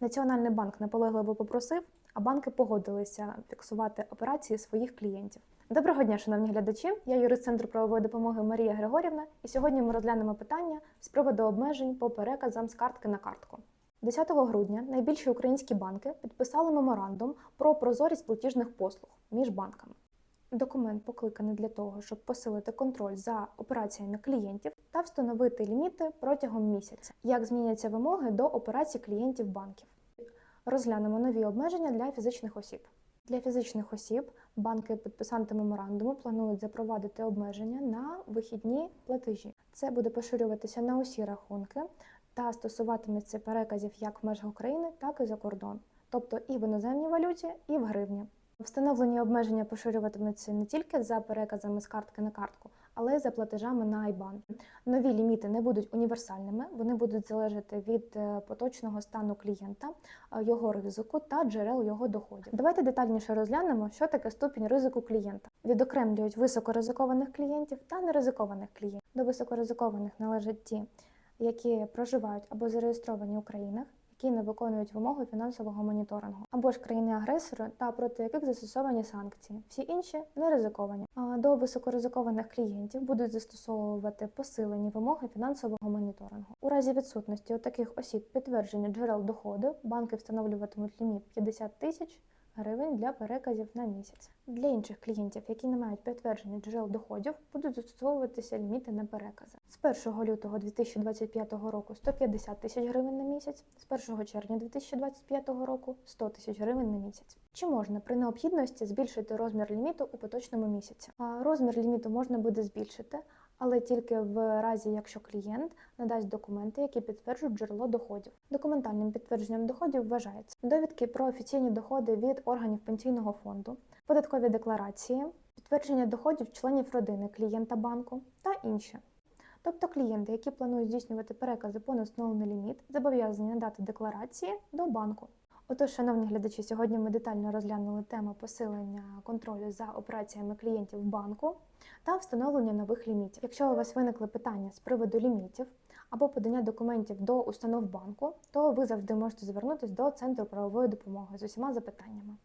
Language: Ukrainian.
Національний банк наполегливо попросив, а банки погодилися фіксувати операції своїх клієнтів. Доброго дня, шановні глядачі. Я юрист Центру правової допомоги Марія Григорівна, і сьогодні ми розглянемо питання з приводу обмежень по переказам з картки на картку. 10 грудня найбільші українські банки підписали меморандум про прозорість платіжних послуг між банками. Документ покликаний для того, щоб посилити контроль за операціями клієнтів та встановити ліміти протягом місяця. Як зміняться вимоги до операцій клієнтів банків? Розглянемо нові обмеження для фізичних осіб. Для фізичних осіб банки підписанти меморандуму планують запровадити обмеження на вихідні платежі. Це буде поширюватися на усі рахунки та стосуватиметься переказів як в межах України, так і за кордон, тобто і в іноземній валюті, і в гривні. Встановлені обмеження поширюватимуться не тільки за переказами з картки на картку, але й за платежами на IBAN. Нові ліміти не будуть універсальними, вони будуть залежати від е, поточного стану клієнта, е, його ризику та джерел його доходів. Давайте детальніше розглянемо, що таке ступінь ризику клієнта. Відокремлюють високоризикованих клієнтів та неризикованих клієнтів. До високоризикованих належать ті, які проживають або зареєстровані у країнах, які не виконують вимоги фінансового моніторингу, або ж країни-агресори та проти яких застосовані санкції. Всі інші не ризиковані. А До високоризикованих клієнтів будуть застосовувати посилені вимоги фінансового моніторингу. У разі відсутності у таких осіб підтвердження джерел доходу банки встановлюватимуть ліміт 50 тисяч гривень для переказів на місяць. Для інших клієнтів, які не мають підтвердження джерел доходів, будуть застосовуватися ліміти на перекази. З 1 лютого 2025 року 150 тисяч гривень на місяць, з 1 червня 2025 року 100 тисяч гривень на місяць. Чи можна при необхідності збільшити розмір ліміту у поточному місяці? А Розмір ліміту можна буде збільшити, але тільки в разі, якщо клієнт надасть документи, які підтверджують джерело доходів. Документальним підтвердженням доходів вважається довідки про офіційні доходи від органів пенсійного фонду, податкові декларації, підтвердження доходів членів родини клієнта банку та інші. Тобто клієнти, які планують здійснювати перекази понад встановлений ліміт, зобов'язані надати декларації до банку. Отож, шановні глядачі, сьогодні ми детально розглянули тему посилення контролю за операціями клієнтів банку та встановлення нових лімітів. Якщо у вас виникли питання з приводу лімітів або подання документів до установ банку, то ви завжди можете звернутися до центру правової допомоги з усіма запитаннями.